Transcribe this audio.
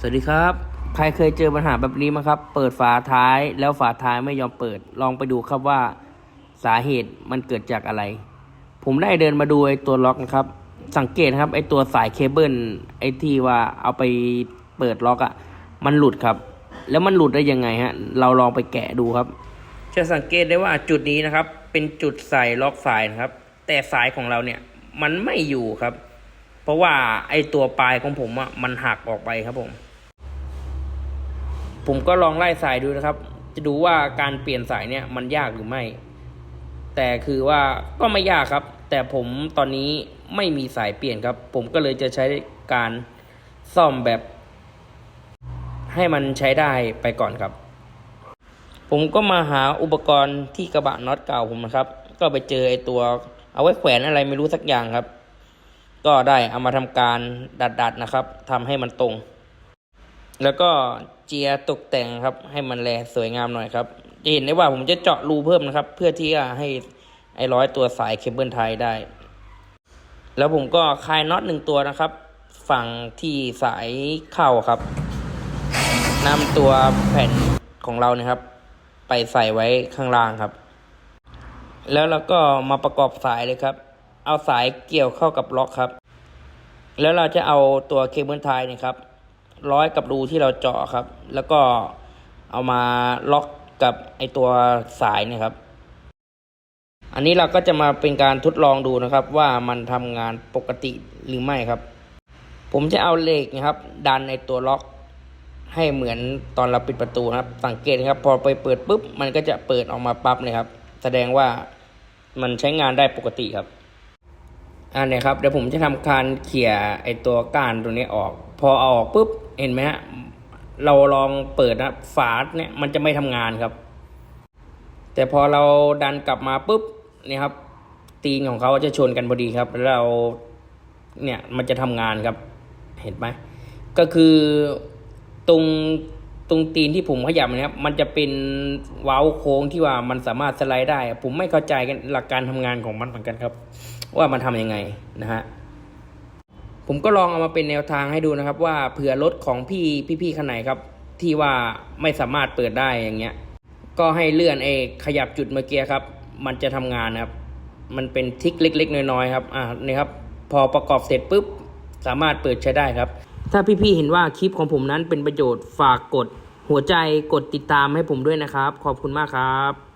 สวัสดีครับ ใครเคยเจอปัญหาแบบนี้มั้ครับ เปิดฝาท้ายแล้วฝาท้ายไม่ยอมเปิด ลองไปดูครับว่าสาเหตุมันเกิดจากอะไร ผมได้เดินมาดูไอ้ตัวล็อกนะครับ สังเกตครับไอ้ตัวสายเคเบิลไอ้ที่ว่าเอาไปเปิดล็อกอะ่ะ มันหลุดครับ แล้วมันหลุดได้ยังไงฮะ เราลองไปแกะดูครับ จะสังเกตได้ว่าจุดนี้นะครับ เป็นจุดใส่ล็อกสายนะครับ แต่สายของเราเนี่ยมันไม่อยู่ครับ เพราะว่าไอ้ตัวปลายของผมอะมันหักออกไปครับผม ผมก็ลองไล่สายดูนะครับ จะดูว่าการเปลี่ยนสายเนี่ยมันยากหรือไม่ แต่คือว่าก็ไม่ยากครับ แต่ผมตอนนี้ไม่มีสายเปลี่ยนครับ ผมก็เลยจะใช้การซ่อมแบบ ให้มันใช้ได้ไปก่อนครับ ผมก็มาหาอุปกรณ์ที่กระบะน็อตเก่าผมนะครับ ก็ไปเจอไอ้ตัวเอาไว้แขวนอะไรไม่รู้สักอย่างครับ ก็ได้เอามาทำการดัดๆนะครับทำให้มันตรง แล้วก็ เจียตกแต่งครับ ให้มันแลสวยงามหน่อยครับจะเห็นได้ว่าผมจะเจาะรูเพิ่มนะครับ เพื่อที่จะให้ไอ้ร้อยตัวสายเคเบิลไทยได้ แล้วผมก็คลายน็อตหนึ่งตัวนะครับ ฝั่งที่สายเข้าครับนำตัวแผ่นของเรานะครับ ไปใส่ไว้ข้างล่างครับ แล้วเราก็มาประกอบสายเลยครับ เอาสายเกี่ยวเข้ากับล็อกครับ แล้วเราจะเอาตัวเคเบิลไทยนี่ครับ ร้อยกับรูที่เราเจาะครับ แล้วก็เอามาล็อกกับไอตัวสายเนะครับ อันนี้เราก็จะมาเป็นการทดลองดูนะครับ ว่ามันทำงานปกติหรือไม่ครับ ผมจะเอาเหล็กนะครับ ดันในตัวล็อก ให้เหมือนตอนเราปิดประตูนะครับ สังเกตนะครับ พอไปเปิดปุ๊บ มันก็จะเปิดออกมาปั๊บเลยครับ แสดงว่ามันใช้งานได้ปกติครับอันนี้ครับเดี๋ยวผมจะทำการเขี่ยไอตัวก้านตัวนี้ออก พอเอาออกปุ๊บ เห็นไหมฮะเราลองเปิดนะฝาเนี่ยมันจะไม่ทำงานครับ แต่พอเราดันกลับมาปุ๊บเนี่ยครับ ตีนของเขาจะชนกันพอดีครับ แล้วเราเนี่ยมันจะทำงานครับ เห็นไหมก็คือตรงตรงตีนที่ผมขยับนะครับ มันจะเป็นเว้าโค้งที่ว่ามันสามารถสไลด์ได้ ผมไม่เข้าใจกันหลักการทำงานของมันเหมือนกันครับ ว่ามันทำยังไงนะฮะ ผมก็ลองเอามาเป็นแนวทางให้ดูนะครับ ว่าเผื่อรถของพี่พี่ๆคันไหนครับ ที่ว่าไม่สามารถเปิดได้อย่างเงี้ย ก็ให้เลื่อนเอขยับจุดเมื่อกี้ครับ มันจะทำงานนะครับ มันเป็นทิกเล็ก ๆ น้อยๆครับอ่านี่ครับ พอประกอบเสร็จปุ๊บสามารถเปิดใช้ได้ครับ ถ้าพี่ๆเห็นว่าคลิปของผมนั้นเป็นประโยชน์ฝากกดหัวใจกดติดตามให้ผมด้วยนะครับ ขอบคุณมากครับ